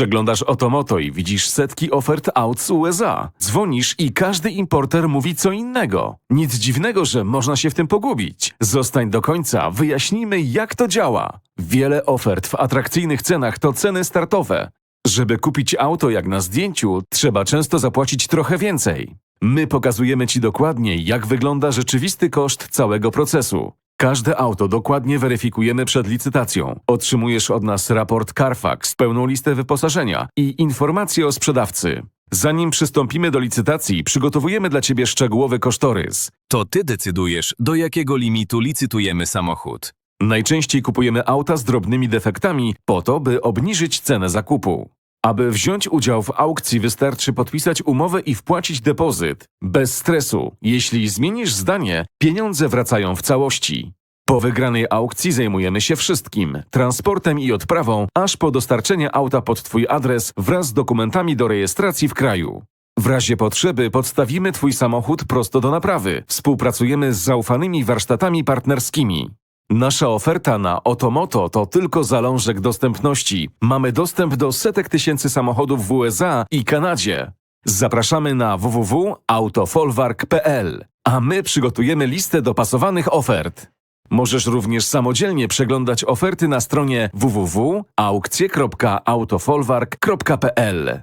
Przeglądasz Otomoto i widzisz setki ofert aut z USA. Dzwonisz i każdy importer mówi co innego. Nic dziwnego, że można się w tym pogubić. Zostań do końca, wyjaśnimy jak to działa. Wiele ofert w atrakcyjnych cenach to ceny startowe. Żeby kupić auto jak na zdjęciu, trzeba często zapłacić trochę więcej. My pokazujemy Ci dokładnie, jak wygląda rzeczywisty koszt całego procesu. Każde auto dokładnie weryfikujemy przed licytacją. Otrzymujesz od nas raport Carfax, pełną listę wyposażenia i informacje o sprzedawcy. Zanim przystąpimy do licytacji, przygotowujemy dla Ciebie szczegółowy kosztorys. To ty decydujesz, do jakiego limitu licytujemy samochód. Najczęściej kupujemy auta z drobnymi defektami po to, by obniżyć cenę zakupu. Aby wziąć udział w aukcji wystarczy podpisać umowę i wpłacić depozyt. Bez stresu. Jeśli zmienisz zdanie, pieniądze wracają w całości. Po wygranej aukcji zajmujemy się wszystkim. Transportem i odprawą, aż po dostarczenie auta pod Twój adres wraz z dokumentami do rejestracji w kraju. W razie potrzeby podstawimy Twój samochód prosto do naprawy. Współpracujemy z zaufanymi warsztatami partnerskimi. Nasza oferta na Otomoto to tylko zalążek dostępności. Mamy dostęp do setek tysięcy samochodów w USA i Kanadzie. Zapraszamy na www.autofolwark.pl, a my przygotujemy listę dopasowanych ofert. Możesz również samodzielnie przeglądać oferty na stronie www.aukcje.autofolwark.pl.